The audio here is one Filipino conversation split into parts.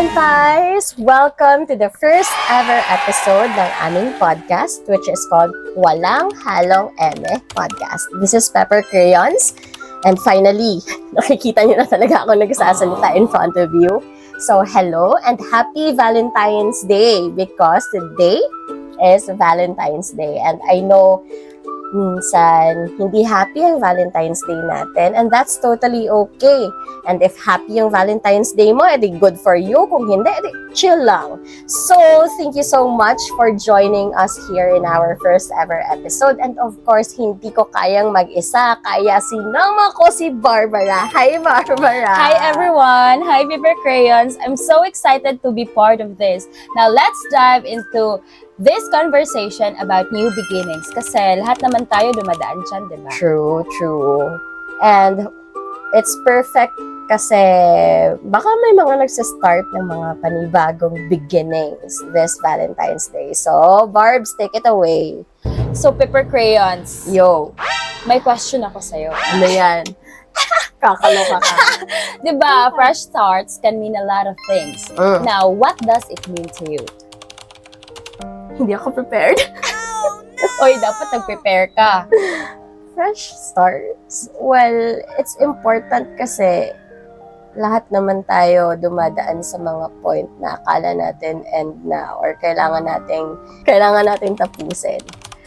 Valentines! Welcome to the first ever episode ng aming podcast which is called Walang Halong Eme Podcast. This is Pepper Crayons and finally, nakikita niyo na talaga ako nagsasalita in front of you. So hello and happy Valentine's Day because today is Valentine's Day and I know minsan hindi happy ang Valentine's Day natin and that's totally okay. And if happy yung Valentine's Day mo, edi good for you. Kung hindi, edi chill lang. So, thank you so much for joining us here in our first ever episode. And of course, hindi ko kayang mag-isa, kaya sinama ko si Barbara. Hi, Barbara! Hi everyone! Hi Paper Crayons! I'm so excited to be part of this. Now let's dive into this conversation about new beginnings kasi lahat naman tayo dumadaan dyan, di ba? True, true. And it's perfect kasi baka may mga nagsistart ng mga panibagong beginnings this Valentine's Day. So, Barbs, take it away. So Paper Crayons, Yo, may question ako sa'yo. ano yan? Kakaloka ka. Di ba, fresh starts can mean a lot of things. Mm. Now, what does it mean to you? Hindi ako prepared. Oy, dapat nag-prepare ka. Fresh starts. Well, it's important kasi lahat naman tayo dumadaan sa mga point na akala natin end na or kailangan nating kailangan nating tapusin.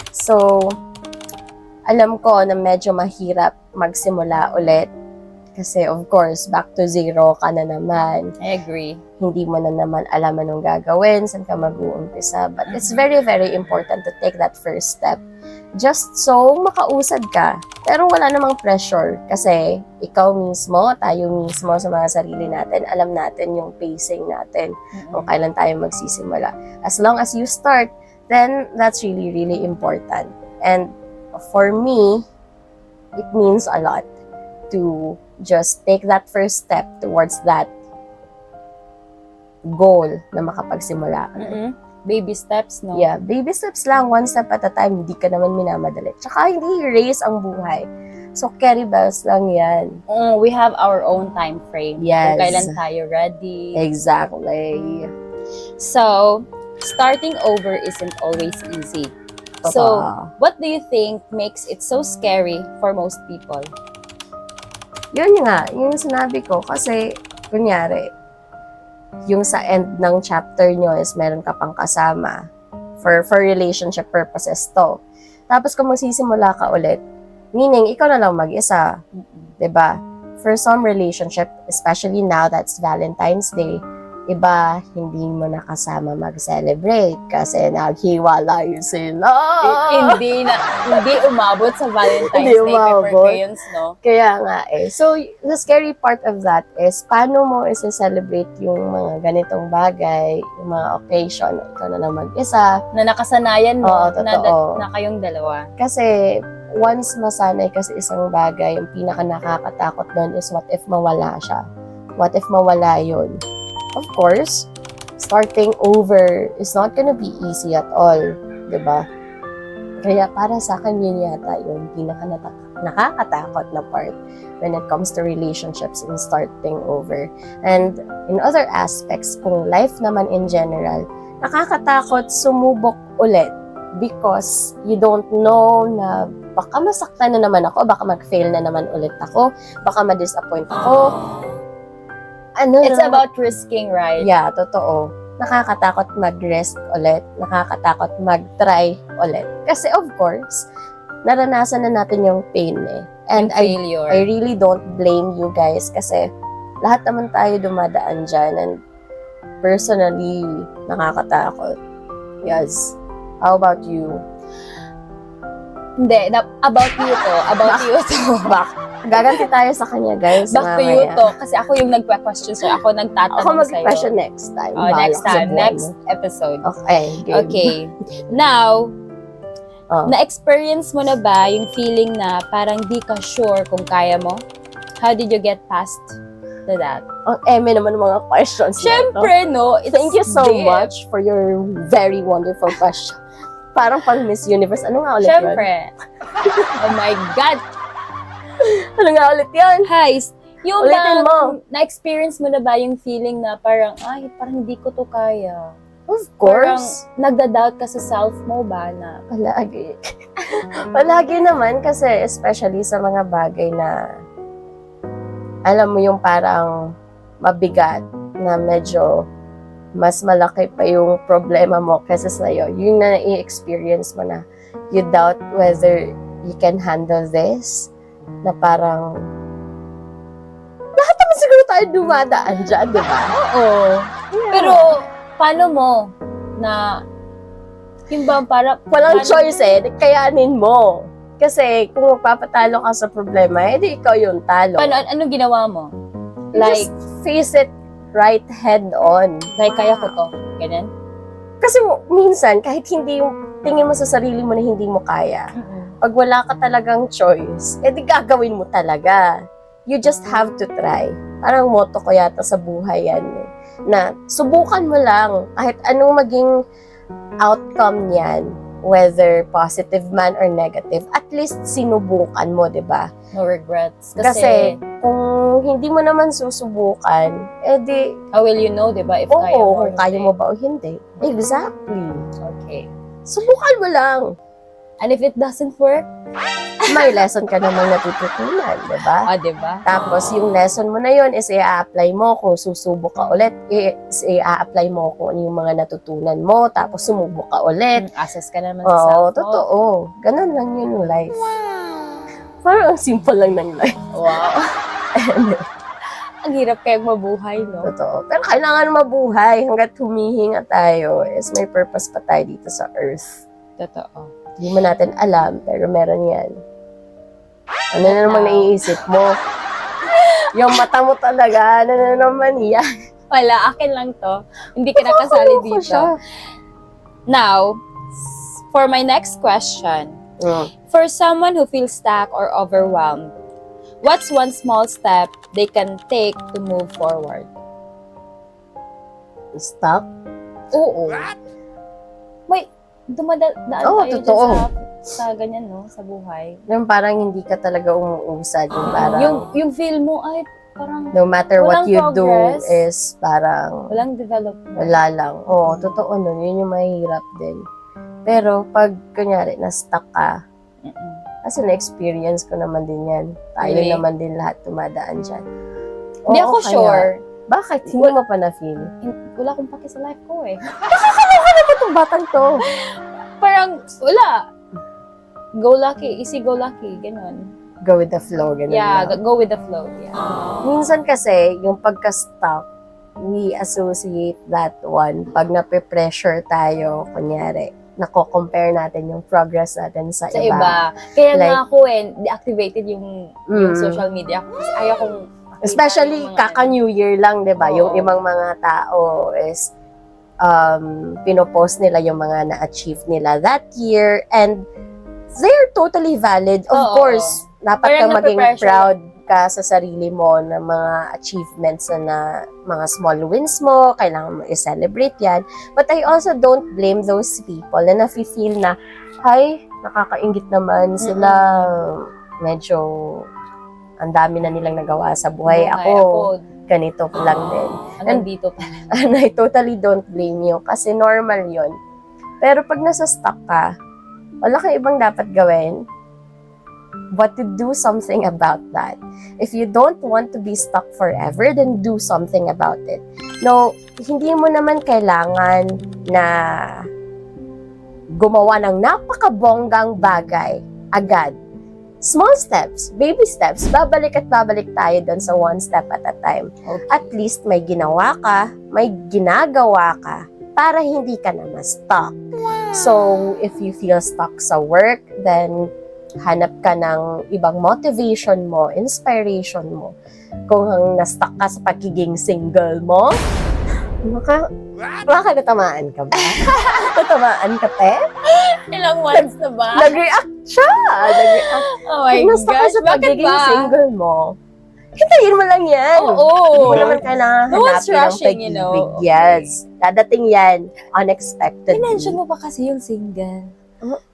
So, alam ko na medyo mahirap magsimula ulit kasi of course, back to zero ka na naman I agree. hindi mo na naman alam anong gagawin, saan ka mag-uumpisa. But it's very, very important to take that first step. Just so makausad ka. Pero wala namang pressure kasi ikaw mismo, tayo mismo sa mga sarili natin, alam natin yung pacing natin kung kailan tayo magsisimula. As long as you start, then that's really, really important. And for me, it means a lot to just take that first step towards that goal na makapagsimula. ka. Mm-mm. Baby steps, no? Yeah, baby steps lang, one step at a time, hindi ka naman minamadali. Tsaka hindi race ang buhay. So, carry bells lang yan. Mm, we have our own time frame. Yes. Kung kailan tayo ready. Exactly. So, starting over isn't always easy. So, Totoo. what do you think makes it so scary for most people? Yun nga, yung sinabi ko, kasi, kunyari, yung sa end ng chapter nyo is meron ka pang kasama for, for relationship purposes to. Tapos kung magsisimula ka ulit, meaning, ikaw na lang mag-isa, 'di ba? For some relationship, especially now that's Valentine's Day, iba hindi mo na kasama mag-celebrate kasi naghiwalay sila. I- hindi na hindi umabot sa Valentine's! Hindi Day umabot. no? Kaya nga eh. So, the scary part of that is, paano mo isa-celebrate yung mga ganitong bagay, yung mga occasion, ikaw na lang mag-isa. Na nakasanayan mo Oo, na, totoo. na kayong dalawa. Kasi, once masanay ka sa isang bagay, yung pinaka nakakatakot doon is what if mawala siya? What if mawala yun? Of course, starting over is not gonna be easy at all. 'di ba? Kaya para sa akin yun yata yung pinaka nakakatakot na part when it comes to relationships and starting over. And in other aspects, kung life naman in general, nakakatakot sumubok ulit because you don't know na baka masaktan na naman ako, baka mag-fail na naman ulit ako, baka ma-disappoint ako. Ano It's na- about risking, right? Yeah, totoo. Nakakatakot mag-risk ulit. Nakakatakot mag-try ulit. Kasi of course, naranasan na natin yung pain eh. And Yung I, failure. I really don't blame you guys kasi lahat naman tayo dumadaan dyan and personally, nakakatakot. Yes. How about you? Hindi, about you to. About you to. Back. Gaganti tayo sa kanya, guys. Back to you to. Kasi ako yung nagpa-question sa'yo. Ako nagtatanong Ako sa'yo. mag-question next time. Oh, next time. Next episode. Okay, game. Okay. Now, Oh. na-experience mo na ba yung feeling na parang di ka sure kung kaya mo? How did you get past to that? Ang eme naman ng mga questions. Siyempre, no? It's Thank you so deep. much for your very wonderful question. Parang pang Miss Universe. Ano nga ulit? Siyempre. oh my God. Ano nga ulit yun? Hi, Yung Ulitin bang, mo. na-experience mo na ba yung feeling na parang, ay, parang hindi ko to kaya? Of Parang course. nagda-doubt ka sa self mo ba na, Palagi. Palagi naman kasi especially sa mga bagay na alam mo yung parang mabigat na medyo mas malaki pa yung problema mo kaysa sa'yo. Yung na i-experience mo na you doubt whether you can handle this na parang lahat naman siguro tayo dumadaan dyan, di ba? oo. Pero, paano mo na, yung ba para, Walang paano- choice eh, kayanin mo. Kasi kung magpapatalo ka sa problema, edi ikaw yung talo. Paano, an- anong ginawa mo? Like, just face it right head on. like, kaya ko to. Ganyan? Kasi minsan, kahit hindi yung tingin mo sa sarili mo na hindi mo kaya, pag wala ka talagang choice, edi gagawin mo talaga. You just have to try. Parang motto ko yata sa buhay yan eh. Na subukan mo lang kahit anong maging outcome niyan, whether positive man or negative, at least sinubukan mo, di ba? No regrets. Kasi, Kasi, kung hindi mo naman susubukan, edi, how will you know, di ba, if oo, kaya mo or kung kaya mo ba o hindi. Exactly. Okay. Subukan mo lang. And if it doesn't work, May lesson ka namang natututunan, di ba? ah, di ba? Tapos yung lesson mo na yun is i-apply mo kung susubok ka ulit, is i-apply mo kung ano yung mga natutunan mo, tapos sumubok ka ulit. Mm, Access ka naman sa Oo, totoo. Ganun lang yun yung life. Parang ang simple lang ng life. Wow. Ang hirap kayang mabuhay, no? Totoo. Pero kailangan mabuhay hanggat humihinga tayo is may purpose pa tayo dito sa earth. Totoo. Hindi mo natin alam, pero meron yan. Ano na naman Wow. naiisip mo? Yung mata mo talaga, ano na naman yan? Wala, akin lang to. Hindi ka nakasali Ano ko dito. siya? Now, s- for my next question, Mm. for someone who feels stuck or overwhelmed, what's one small step they can take to move forward? Stuck? Oo. Wait, dumadaan Oo, tayo totoo. sa, sa ganyan, no? Sa buhay. Yung parang hindi ka talaga umuusad. Yung parang, Yung, yung feel mo, ay, parang no matter what you progress. do is parang walang development. wala lang. Oo, totoo nun. Yun yung mahirap din. Pero pag kunyari na-stuck ka, Mm-mm. kasi na-experience ko naman din yan. Tayo Really? naman din lahat tumadaan dyan. Hindi ako kaya- sure. Bakit? Hindi mo pa na-feel? Wala akong paki sa life ko eh. Ano itong batang to? Parang, wala. Go lucky, easy go lucky, ganun. Go with the flow, ganun Yeah, lang. go with the flow. Yeah. Minsan kasi, yung pagka-stuck, we associate that one pag nape-pressure tayo, kunyari, nako-compare natin yung progress natin sa, Sa iba. Kaya Like- nga ako eh, deactivated yung, yung Mm. social media ko. Kasi ayaw kong makita Especially yung mga- kaka-New Year lang, di ba? Oo. Yung ibang mga tao is um, pinopost nila yung mga na-achieve nila that year and they're totally valid. Of Oo. course, dapat Parang kang maging nape-pressure. proud ka sa sarili mo ng mga achievements na, na mga small wins mo, kailangan mo i-celebrate yan. But I also don't blame those people na nafe-feel na, ay, nakakaingit naman sila, medyo ang dami na nilang nagawa sa buhay. Buhay, Ako, ganito lang din. Hanggang dito pa. And I totally don't blame you kasi normal yon. Pero pag nasa stuck ka, wala kang ibang dapat gawin but to do something about that. If you don't want to be stuck forever, then do something about it. No, hindi mo naman kailangan na gumawa ng napakabonggang bagay agad. Small steps, baby steps, babalik at babalik tayo doon sa one step at a time Okay. at least may ginawa ka, may ginagawa ka para hindi ka na ma-stuck. So, if you feel stuck sa work, then hanap ka ng ibang motivation mo, inspiration mo. Kung hang na-stuck ka sa pagiging single mo, baka, baka natamaan ka ba? natamaan ka, te? Ilang months na ba? Nag-react siya! Nag-react. Oh my ka gosh, sa bakit pagiging ba? single mo, hintayin mo lang yan. Oo. Hindi mo naman kailangan No hanapin ng rushing, you know. pag-ibig. Yes. Dadating yan. Unexpected. I-mention mo pa kasi yung single.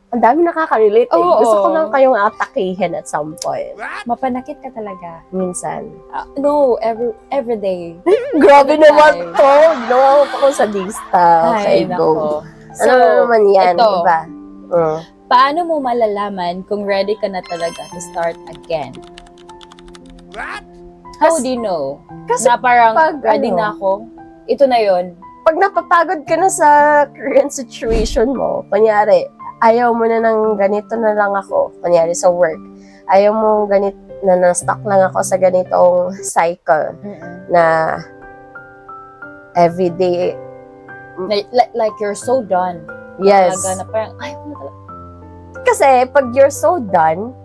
ang dami nakaka-relate. eh. Oo. Gusto ko lang kayong atakihin at some point. Mapanakit ka talaga. Minsan. Ah, no, every every day. Grabe Ay. naman to. Ginawa ko sa lista. Okay, go. So, ano naman yan, ito. diba? Mm. paano mo malalaman kung ready ka na talaga to start again? How Kasi- do you know? Kasi na parang pag ready ano, na ako? Ito na yon. pag napapagod ka na sa current situation mo, kunyari, ayaw mo na ng ganito na lang ako, kunyari sa work, ayaw mo ganit na na-stuck lang ako sa ganitong cycle na everyday, like, like you're so done. Yes. Talaga na parang, ay, ano talaga. Kasi pag you're so done,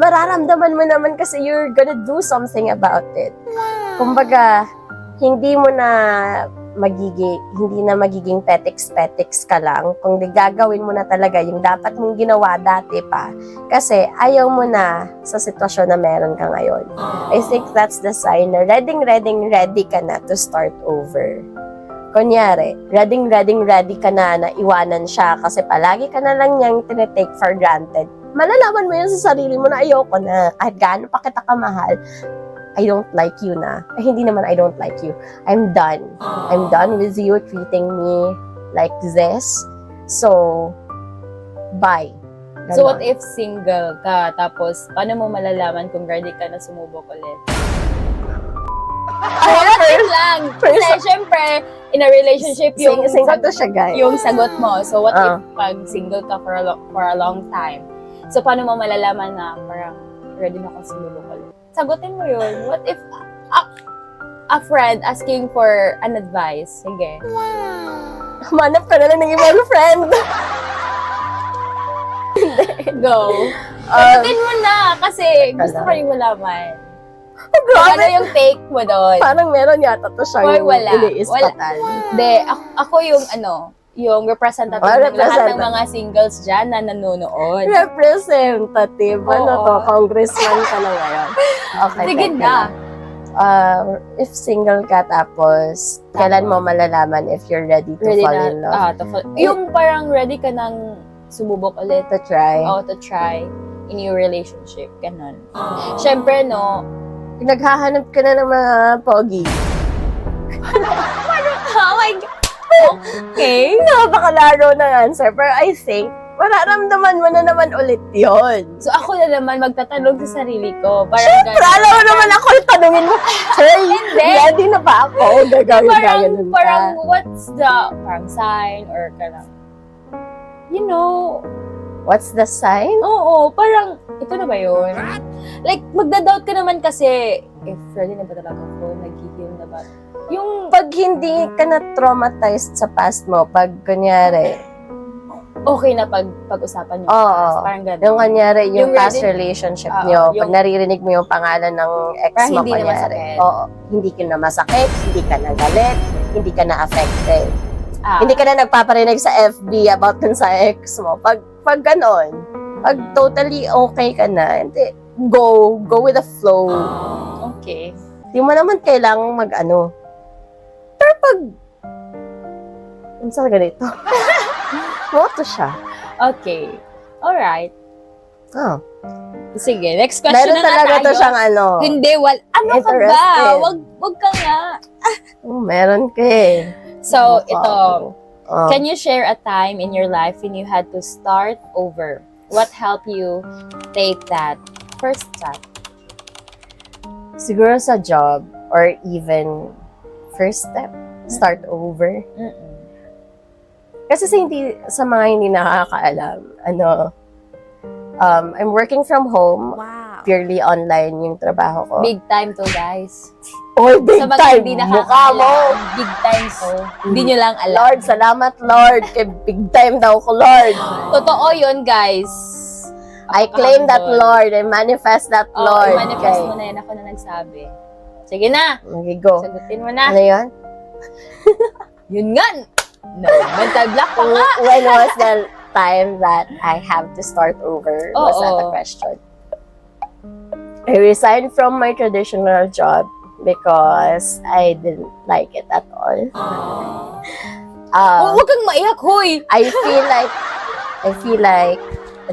mararamdaman mo naman kasi you're gonna do something about it. Kumbaga, hindi mo na magiging, hindi na magiging petiks-petiks ka lang. Kung di gagawin mo na talaga yung dapat mong ginawa dati pa. Kasi ayaw mo na sa sitwasyon na meron ka ngayon. I think that's the sign na ready, ready, ready ka na to start over. Kunyari, ready, ready, ready ka na na iwanan siya kasi palagi ka na lang niyang tinetake for granted. Malalaman mo yun sa sarili mo na ayoko na. Kahit gaano pa kita kamahal, I don't like you na. Eh, hindi naman I don't like you. I'm done. I'm done with you treating me like this. So, bye. So what Ganon. if single ka, tapos paano mo malalaman kung ready ka na sumubok ulit? Ay, Wait lang! Kasi syempre, in a relationship, yung, Sing, single to siya, guys. yung sagot mo. So what Ah. if pag single ka for a, lo- for a long time? So paano mo malalaman na parang ready na akong sumubok ulit? Sagutin mo yun. What if a, a friend asking for an advice? Sige. Manap ka na lang ng ibang friend. Go. Um, Sagutin mo na kasi gusto ko rin malaman. Oh, Kung ano grabe. yung take mo doon. Parang meron yata to siya Hoy, yung wala. iniispatan. Hindi, ako, ako yung ano, yung representative Oh, ng lahat ng mga singles dyan na nanonood. Representative. Ano Oo. to? Congressman ka na ngayon. Okay, Sige na. Uh, if single ka tapos, kailan mo malalaman if you're ready to Ready fall na, in love? ah, to fall- Yung parang ready ka nang sumubok ulit. to try. Oh, to try in your relationship. Ganon. Siyempre, no, Naghahanap ka na ng mga pogi. oh my God. Okay. Napakalaro ng answer. Pero I think, mararamdaman mo na naman ulit yon. So, ako na naman magtatanong sa sarili ko. Parang Siyempre, alam mo naman ako yung tanungin mo, Hey, Hindi. ready na ba ako? Gagawin parang, gaganon ka. parang, what's the, parang sign or parang, you know, What's the sign? Oo, parang, ito na ba yun? Like, magda-doubt ka naman kasi, if ready na ba talaga ako, nag-heal na ba? Yung, Pag hindi ka na traumatized sa past mo, pag kunyari, okay na pag, pag-usapan yung Oo. past, parang gano'n. yung kunyari, yung, Yung past ready- relationship Oo, nyo, yung- pag naririnig mo yung pangalan ng ex Parang mo, hindi na kunyari, masakit. oo, hindi ka na masakit, hindi ka na galit, hindi ka na affected. Ah, Hindi ka na nagpaparinig sa FB about dun sa ex mo. Pag, pag ganon, pag totally okay ka na, hindi, go, go with the flow. Okay. Di mo naman kailangang mag-ano. Pero pag, ano sa ganito? Moto siya. Okay. Alright. Oh. Sige, next question Meron na nga talaga tayo. to siyang ano. Hindi, wal, ano ka ba? Interested. Wag, wag ka nga. Oh, meron ka eh. So, ito. Oh. Can you share a time in your life when you had to start over? What helped you take that first step? Siguro sa job or even first step, start over. Mm-mm. Kasi sa hindi sa mga hindi nakakaalam, ano um I'm working from home, Wow. Purely online yung trabaho ko. Big time to, guys. Oy, big Sa mga time. hindi Mukha mo. nakakaalam, big time to. Hindi nyo lang alam. Lord, salamat Lord. Kay big time daw ko, Lord. Totoo yun, guys. I claim that Lord. I manifest that Oh, Lord. manifest Okay. mo na yun. Ako na nagsabi. Sige na. Okay, go. Sagutin mo na. Ano yun? Yun nga. No, mental block pa nga. When was the time that I have to start over? Was that the Oo. question? I resigned from my traditional job because I didn't like it at all. Oh, Um, huwag kang maiyak, hoy. I feel like I feel like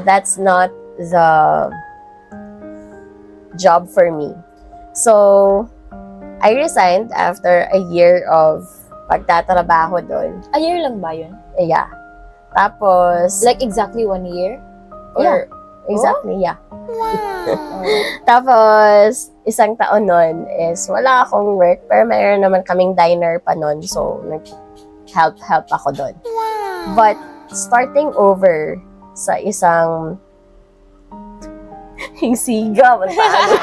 that's not the job for me. So, I resigned after a year of pagtatrabaho doon. A year lang ba yun? Yeah. Tapos, Like exactly one year? Or, exactly, yeah. Tapos, isang taon nun is wala akong work, pero mayroon naman kaming diner pa nun. So, nag-help-help ako doon. But, starting over sa isang hingsiga, matalo.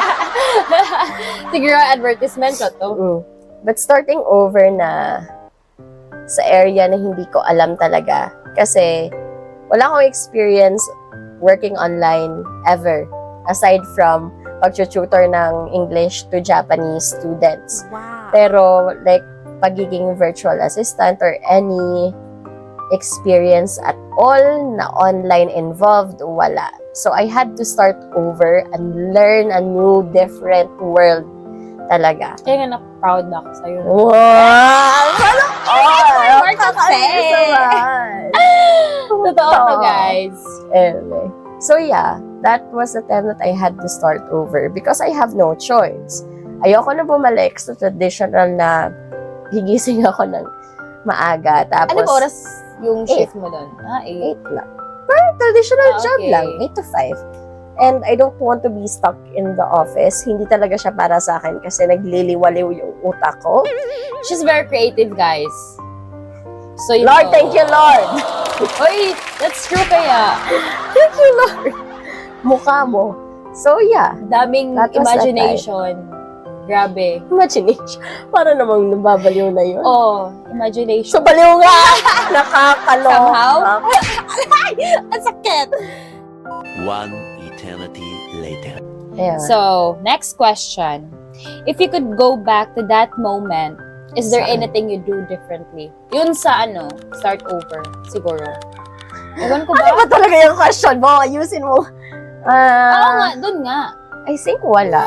Siguro advertisement ko to. Mm. But starting over na sa area na hindi ko alam talaga. Kasi wala akong experience working online ever. Aside from pag-tutor ng English to Japanese students. Wow. Pero like pagiging virtual assistant or any experience at all na online involved, wala. So I had to start over and learn a new different world talaga. Kaya nga na-proud na ako sa'yo. Wow! Oh, words of faith. Totoo to, guys. Anyway. So yeah, that was the time that I had to start over because I have no choice. Ayoko na bumalik sa traditional na gigising ako ng maaga. Tapos, Ano ba oras yung shift mo doon? Ah, 8. 8 lang. Parang traditional Ah, job okay. lang, 8 to 5. And I don't want to be stuck in the office. Hindi talaga siya para sa akin kasi nagliliwaliw yung utak ko. She's very creative, guys. So, you Lord, know. thank you, Lord! Oy, that's true kaya. Thank you, Lord! Mukha mo. So, yeah. Daming That imagination. Grabe. Imagination. Para namang nababaliw na yun. Oh, imagination. So, baliw nga! Nakakaloka. Somehow? Ang sakit. One Ayan. So, next question. If you could go back to that moment, is there Saan? anything you do differently? Yun sa ano, start over, siguro. Ewan ko ano ba? ba talaga yung question mo? Ayusin mo. Oo nga, dun nga. I think wala.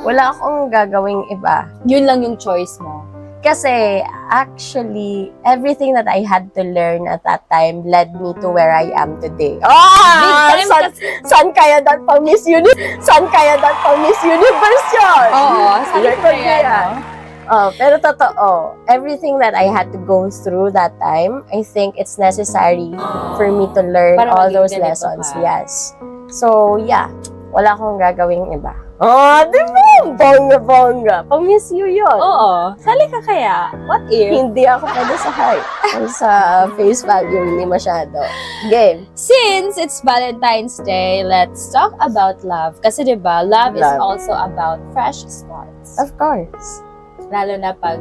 Wala akong gagawing iba. Yun lang yung choice mo. Kasi, actually, everything that I had to learn at that time led me to where I am today. Ah! Time San, san kaya that pang Miss Universe? San kaya that pang Miss Universe yun? Oo, Record kaya, no? Oh, pero totoo, everything that I had to go through that time, I think it's necessary for me to learn Para all those lessons. ka. Yes. So, yeah. Wala akong gagawing iba. Oh, di ba? Bongga-bongga. Pang-miss you yun. Oo. Sali ka kaya? What if? Hindi ako pwede sa height. Ang sa face value, hindi masyado. Game. Since it's Valentine's Day, let's talk about love. Kasi 'di ba, love, is Love. also about fresh starts. Of course. Lalo na pag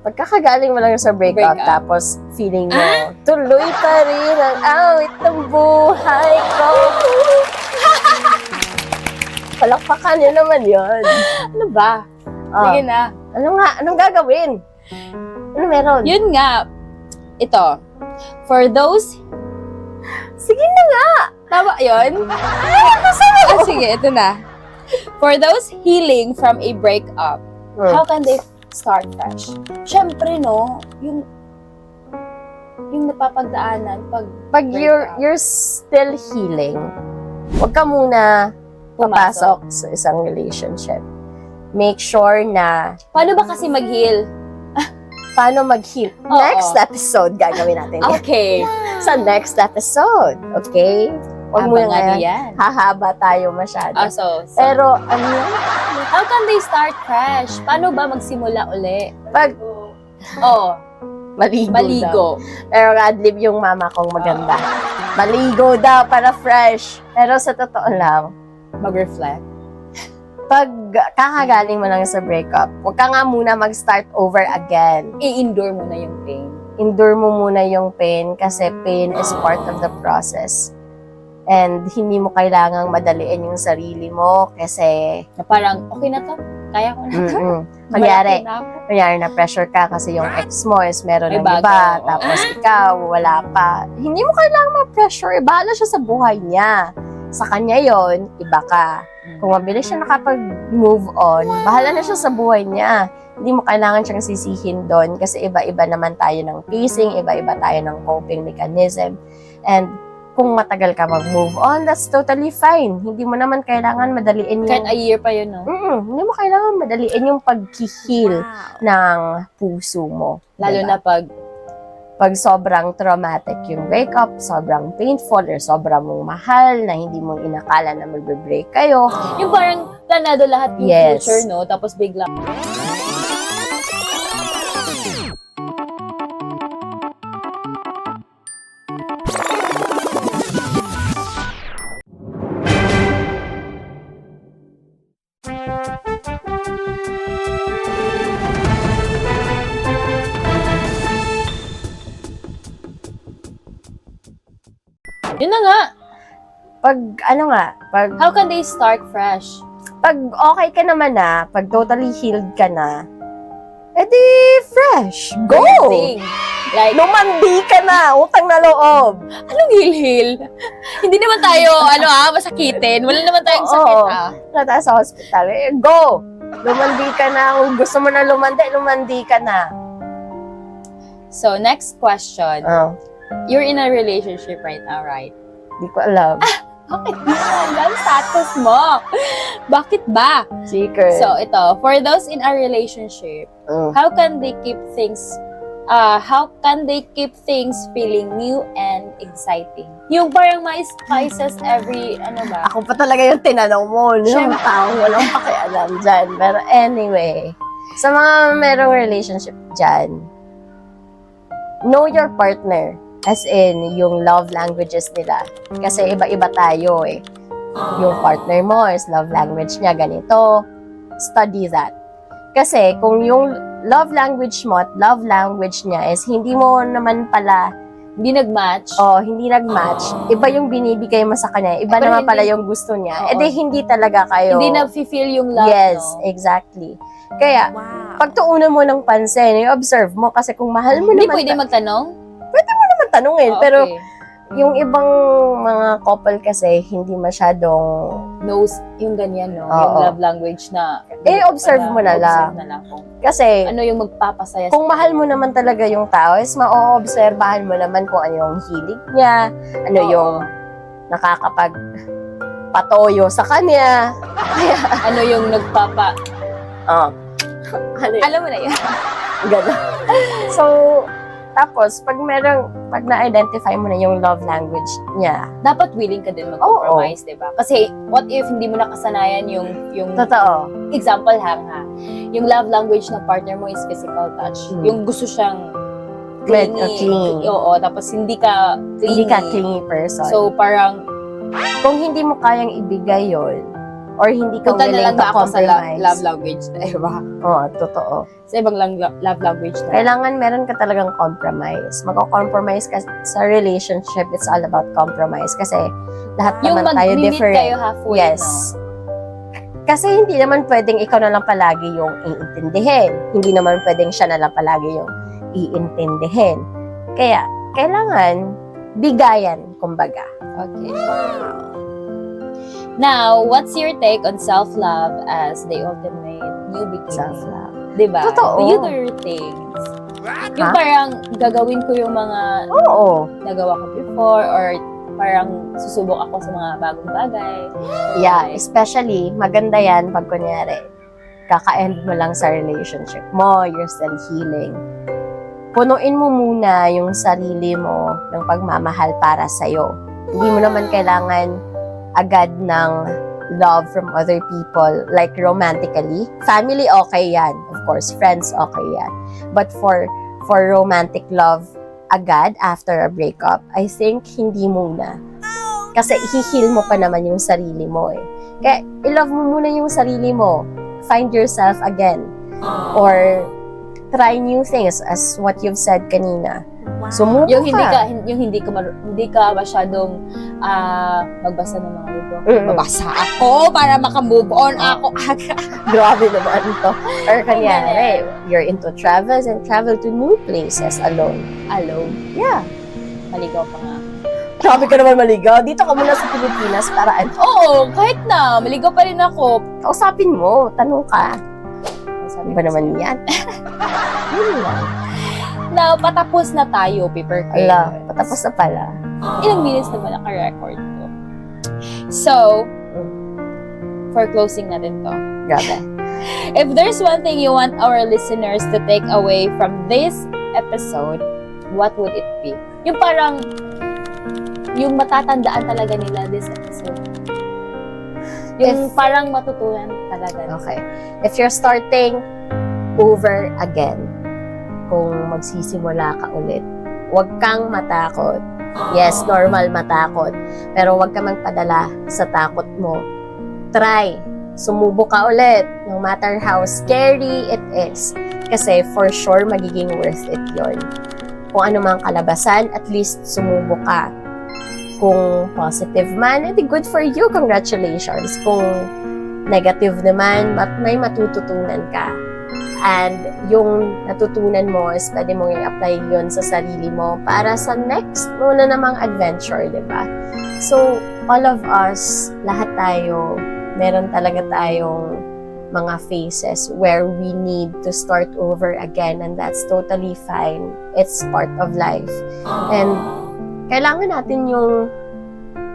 Pagkakagaling mo lang sa breakup, Breakup. tapos feeling mo, tuloy pa rin ang awit ng buhay ko. Palakpakan yun naman yun. ano ba? Ah, Sige na. ano nga? Anong gagawin? Ano meron? Yun nga. Ito. For those Sige na nga! Tama yun? ah, sige, ito na. For those healing from a breakup, Hmm. how can they start fresh? Siyempre, no, yung yung napapagdaanan pag Pag you're, breakup. you're still healing, huwag ka muna papasok sa isang relationship. Make sure na Paano ba kasi mag-heal? paano mag-heal. Oo. Next episode gagawin natin. yan. Okay. Sa next episode. Okay? Huwag mo Abangan niyo yan. Hahaba tayo masyado. Ah, so, so, Pero, ano yan? how can they start fresh? Paano ba magsimula uli? Pag Oh, maligo, daw. maligo. Pero adlib yung mama kong maganda. Maligo daw para fresh. Pero sa totoo lang, Mag-reflect. pag kakagaling mo lang sa breakup, huwag ka nga muna mag-start over again. I-endure mo na yung pain. Endure mo muna yung pain kasi pain is part of the process. And hindi mo kailangang madaliin yung sarili mo kasi Na parang, okay na to. Kaya ko na to. mm Kunyari, kunyari na pressure ka kasi yung ex mo is meron May ng bago, iba, oo. tapos ikaw wala pa. Hindi mo kailangan ma-pressure, eh, bahala siya sa buhay niya. Sa kanya yon iba ka. Kung mabilis siya nakapag-move on, bahala na siya sa buhay niya. Hindi mo kailangan siyang sisihin doon kasi iba-iba naman tayo ng pacing, iba-iba tayo ng coping mechanism. And kung matagal ka mag-move on, that's totally fine. Hindi mo naman kailangan madaliin yung... Kahit a year pa yun, no? Mm, hindi mo kailangan madaliin yung pag-heal ng puso mo. Lalo diba? na pag pag sobrang traumatic yung breakup, sobrang painful, or sobrang mong mahal na hindi mo inakala na magbe-break kayo. Yung parang planado lahat yung Yes. future, no? Tapos bigla. Pag, ano nga, pag, How can they start fresh? pag okay ka naman na, pag totally healed ka na, edi fresh, go! Like, Lumandi ka na, utang na loob. anong hil-hil? Hindi naman tayo, ano ah, masakitin. Wala naman tayong Oo. sakit ah. Na tayo sa hospital, eh, go! Lumandi ka na, kung gusto mo na lumandi, lumandi ka na. So, next question. Oh, You're in a relationship right now, right? di ko alam. Bakit ba? Ang status mo. Bakit ba? Secret. So, ito, for those in a relationship, Mm. how can they keep things uh, how can they keep things feeling new and exciting? Yung parang may spices every, ano ba? Ako pa talaga yung tinanong mo. Siyempre. Taong walang pakialam dyan. Pero anyway, sa mga merong relationship dyan, know your partner. As in, yung love languages nila. Kasi iba-iba tayo eh. Yung partner mo is love language niya ganito. Study that. Kasi kung yung love language mo at love language niya is hindi mo naman pala Hindi nag-match. oh, hindi nag-match. Iba yung binibigay mo sa kanya. Iba Pero naman hindi- pala yung gusto niya. Oo. Eh di hindi talaga kayo. Hindi na-feel yung love, Yes, no? exactly. Kaya, pagtuunan mo ng pansin, i-observe mo kasi kung mahal mo Hindi naman, pwede magtanong? Naman tanungin. Ah, Pero okay. yung ibang mga couple kasi, hindi masyadong, knows yung ganyan, no? Oo. Yung love language na... Eh, observe mo na lang. Observe na lang kung kasi, ano yung magpapasaya kung mahal mo naman talaga yung tao, is ma-obserbahan mo naman kung ano yung hilig niya, ano Oo. yung nakakapag patoyo sa kanya. ano yung nagpapa... Oh. ano yun? Alam mo na yun. Ganun. so, tapos, pag merong, pag na-identify mo na yung love language niya, Dapat willing ka din mag-compromise, di ba? Kasi, what if hindi mo nakasanayan yung, yung totoo. example hang ha, yung love language ng partner mo is physical touch. Hmm. Yung gusto siyang clingy. uh, clingy. Oo, tapos hindi ka clingy. Hindi ka clingy person. So, parang, kung hindi mo kayang ibigay yon or hindi ka punta na willing lang to na ako sa la- compromise. love language na iba. Oo, totoo. Sa ibang lang, love language na. Kailangan meron ka talagang compromise. Magko-compromise ka sa relationship, it's all about compromise. Kasi lahat yung naman tayo mag-meet different. kayo halfway, yes. Kasi hindi naman pwedeng ikaw na lang palagi yung iintindihin. Hindi naman pwedeng siya na lang palagi yung iintindihin. Kaya, kailangan bigayan, kumbaga. no? Okay. Now, what's your take on self-love as the ultimate new beginning? Self-love. Diba? Totoo. You do your things. Yung Ha? parang gagawin ko yung mga Oo. nagawa ko before or parang susubok ako sa mga bagong bagay. Yeah, Okay. especially, maganda yan pag kunyari, kaka-end mo lang sa relationship mo, you're still healing. Punuin mo muna yung sarili mo ng pagmamahal para sa'yo. Hindi mo naman kailangan agad ng love from other people, like romantically. Family, okay yan. Of course, friends, okay yan. But for for romantic love, agad after a breakup, I think hindi muna. Kasi ihihil mo pa naman yung sarili mo eh. Kaya i-love mo muna yung sarili mo. Find yourself again. Or try new things as what you've said kanina. Sumuko Yung hindi ka. ka yung hindi ka hindi ka masyadong ah, magbasa ng mga libro. Mm-mm. Babasa ako para maka-move on ako. Grabe naman to. Or kanyari, you're into travels and travel to new places alone. Alone. Yeah. Maligaw pa nga. Grabe ka naman maligaw. Dito ka muna sa Pilipinas para ano, Oo, kahit na. Maligaw pa rin ako. kausapin mo, tanong ka. Ano ba naman yan? Yun lang. Now, patapos na tayo, paper Ala, crayons. patapos na pala. Ilang minutes na ba naka-record ko? So, for closing natin to. Grabe. If there's one thing you want our listeners to take away from this episode, what would it be? Yung parang, yung matatandaan talaga nila this episode. Yung If- parang matutunan talaga. Okay. If you're starting over again, kung magsisimula ka ulit, huwag kang matakot. Yes, normal matakot. Pero huwag ka magpadala sa takot mo. Try. Sumubok ka ulit. No matter how scary it is. Kasi for sure, magiging worth it yon. Kung ano mang kalabasan, at least sumubok ka. Kung positive man, edi good for you. Congratulations. Kung negative naman, may matututunan ka. And yung natutunan mo is pwede mong i-apply yun sa sarili mo para sa next mo na namang adventure, di ba? So, all of us, lahat tayo, meron talaga tayong mga phases where we need to start over again and that's totally fine. It's part of life. And kailangan natin yung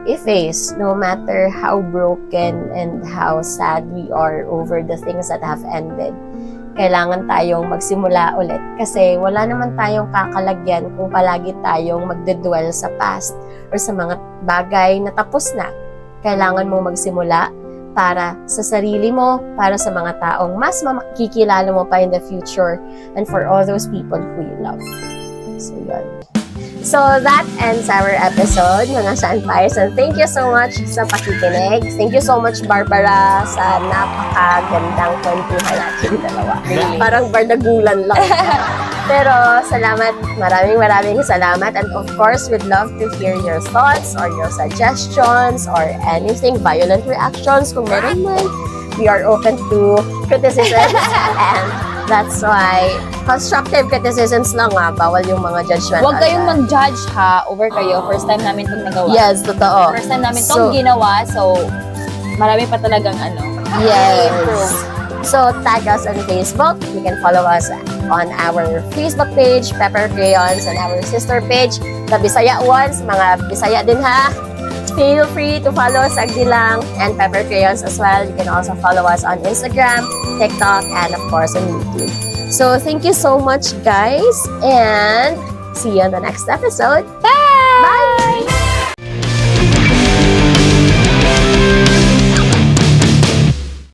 i-face no matter how broken and how sad we are over the things that have ended. Kailangan tayong magsimula ulit kasi wala naman tayong kakalagyan kung palagi tayong magdedwell sa past or sa mga bagay na tapos na. Kailangan mo magsimula para sa sarili mo, para sa mga taong mas makikilala mo pa in the future, and for all those people who you love. So, yun. So, that ends our episode, mga Sandfires. And thank you so much sa pakikinig. Thank you so much, Barbara, sa napakagandang kwentuhan natin dalawa. Parang bardagulan lang. Pero salamat, maraming maraming salamat. And of course, we'd love to hear your thoughts or your suggestions or anything, violent reactions kung meron man. We are open to criticisms. and that's why constructive criticisms lang nga, bawal yung mga judgmental. Huwag kayong mag-judge ha, over kayo. First time namin itong nagawa. Yes, totoo. First time namin So- itong ginawa, so marami pa talagang ano. Yes. So, tag us on Facebook. You can follow us on our Facebook page, Pepper Crayons, and our sister page, The Bisaya Ones. Mga Bisaya din ha. Feel free to follow us and Pepper Crayons as well. You can also follow us on Instagram, TikTok, and of course on YouTube. So, thank you so much, guys, and see you on the next episode.